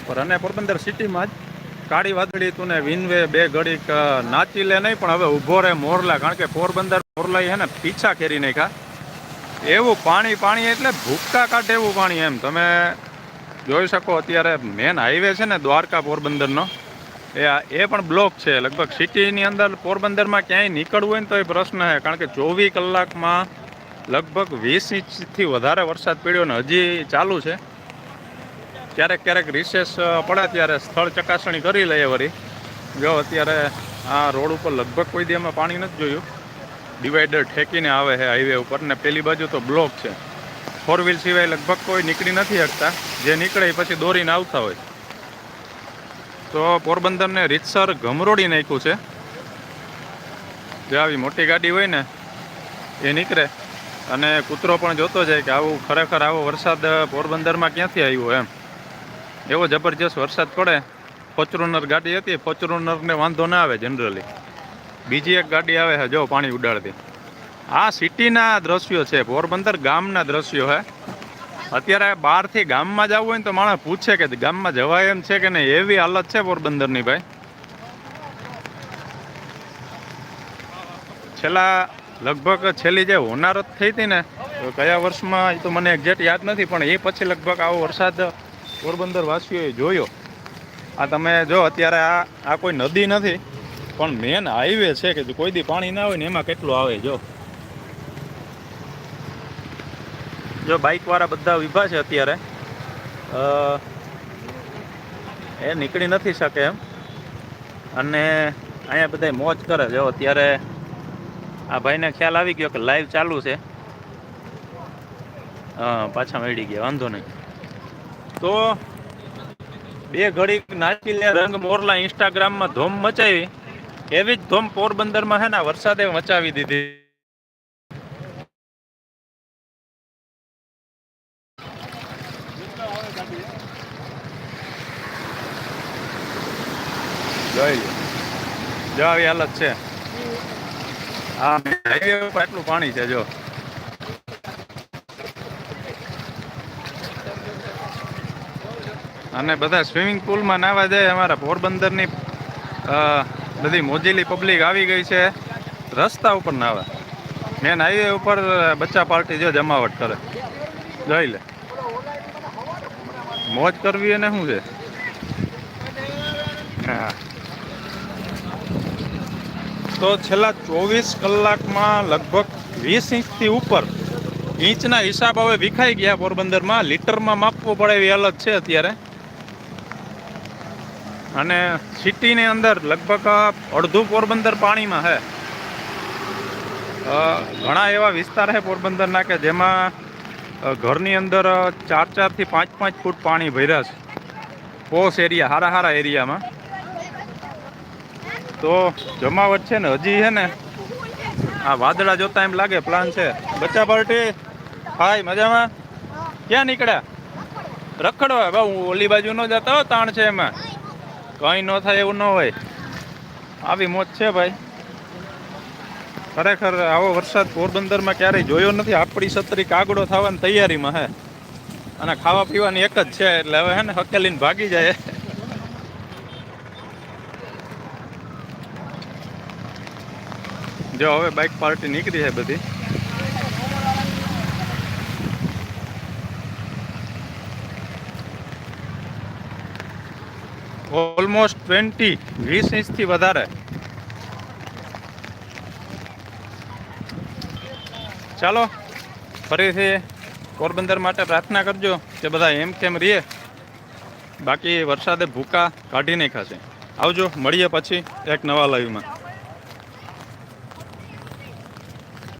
પર અને પોરબંદર સિટીમાં જ કાળી વાદળી તું ને વિનવે બે ઘડીક નાચી લે નહીં, પણ હવે ઊભો રહે મોરલા, કારણ કે પોરબંદર મોરલાઈ હે ને પીછા ખેરી નાખ્યા. એવું પાણી પાણી એટલે ભૂક્કા કાઢે એવું પાણી એમ. તમે જોઈ શકો અત્યારે મેન હાઈવે છે ને દ્વારકા પોરબંદરનો. એ એ પણ બ્લોક છે. લગભગ સિટીની અંદર પોરબંદરમાં ક્યાંય નીકળવું હોય ને તો એ પ્રશ્ન છે કારણ કે ચોવીસ કલાકમાં લગભગ વીસ ઇંચથી વધારે વરસાદ પડ્યો ને હજી ચાલુ છે. ક્યારેક ક્યારેક રિસેસ પડે ત્યારે સ્થળ ચકાસણી કરી લઈએ વળી. જો અત્યારે આ રોડ ઉપર લગભગ કોઈ દી અમે પાણી નથી જોયું. ડિવાઈડર ઠેકીને આવે છે હાઈવે ઉપર ને પેલી બાજુ તો બ્લોક છે. ફોર વ્હીલ સિવાય લગભગ કોઈ નીકળી નથી શકતા. જે નીકળે પછી દોરીને આવતા હોય. તો પોરબંદરને રીતસર ગમરોડી નાખ્યું છે. જે આવી મોટી ગાડી હોય ને, એ નીકળે. અને કૂતરો પણ જોતો જાય કે આવું ખરેખર આવો વરસાદ પોરબંદરમાં ક્યાંથી આવ્યો એમ. એવો જબરજસ્ત વરસાદ પડે ફોર્ચ્યુનર ગાડી હતી ફોર્ચ્યુનરને વાંધો ના આવે જનરલી બીજી એક ગાડી આવે છે, જો પાણી ઉડાડતી. આ સિટીના દ્રશ્યો છે, પોરબંદર ગામના દ્રશ્યો છે. અત્યારે બહારથી ગામમાં જવું હોય ને તો માણસ પૂછે કે ગામમાં જવાય એમ છે કે નહીં, એવી હાલત છે પોરબંદરની ભાઈ. છેલ્લા લગભગ છેલ્લી જે હોનારત થઈ હતી ને કયા વર્ષમાં, એ તો મને એક્ઝેક્ટ યાદ નથી, પણ એ પછી લગભગ આવો વરસાદ પોરબંદર વાસીઓએ જોયો. આ તમે જો, અત્યારે આ આ કોઈ નદી નથી, પણ મેન હાઈવે છે કે કોઈ દી પાણી ના હોય ને એમાં કેટલું આવે, જો. જો બાઇકવાળા બધા ઊભા છે અત્યારે. એ નીકળી નથી શકે એમ. અને અહીંયા બધા મોજ કરે, જો, અત્યારે આ ભાઈને ખ્યાલ આવી ગયો કે લાઈવ ચાલુ છે. હા, પાછા મળી ગયા, વાંધો નહીં. તો બે ઘડી નાચી લે રંગ મોરલા ઇન્સ્ટાગ્રામમાં ધૂમ મચાવી. એવી જ ધૂમ પોરબંદરમાં હે ને વરસાદે મચાવી દીધી. જોઈ જો આવી હાલત છે. હા હાઈવે ઉપર આટલું પાણી છે, જો. અને બધા સ્વિમિંગ પુલમાં નાવા જાય, અમારા પોરબંદરની બધી મોજીલી પબ્લિક આવી ગઈ છે. રસ્તા ઉપર નાવા. મેન હાઈવે ઉપર બચ્ચા પાર્ટી જો જમાવટ કરે. જોઈ લે. મોજ કરવી એને શું છે? હા. તો છેલ્લા ચોવીસ કલાકમાં લગભગ વીસ ઇંચથી ઉપર ઇંચના હિસાબ હવે વિખાઈ ગયા પોરબંદરમાં. લીટરમાં માપવું પડે એવી અલગ છે અત્યારે. અને સિટીની અંદર લગભગ અડધું પોરબંદર પાણીમાં છે ઘણા એવા વિસ્તાર છે પોરબંદરના કે જેમાં ઘરની અંદર ચાર ચારથી પાંચ પાંચ ફૂટ પાણી ભર્યા છે. પોશ એરિયા, હારા હારા એરિયામાં. તો જમાવટ છે ને હજી છે ને, આ વાદળા જોતા એમ લાગે પ્લાન છે. બચ્ચા પાર્ટી? હાય, મજામાં? ક્યાં નીકળ્યા? રખડવા હું ઓલી બાજુ ન જતા હો, તાણ છે એમાં. કંઈ ન થાય એવું ન હોય. આવી મોત છે ભાઈ. ખરેખર આવો વરસાદ પોરબંદરમાં ક્યારેય જોયો નથી. આપણી સત્રી કાગડો થવાની તૈયારીમાં હે. અને ખાવા પીવાની એક જ છે એટલે હવે હે ને હકેલીને ભાગી જાય. જો હવે બાઇક પાર્ટી નીકળી છે બધી. ઓલમોસ્ટ ટ્વેન્ટી વીસ ઇંચથી વધારે. ચાલો, ફરીથી પોરબંદર માટે પ્રાર્થના કરજો કે બધા એમ કેમ રહીએ બાકી વરસાદે ભૂકા કાઢી નહીં ખાશે આવજો, મળીએ પછી એક નવા લાઈવમાં.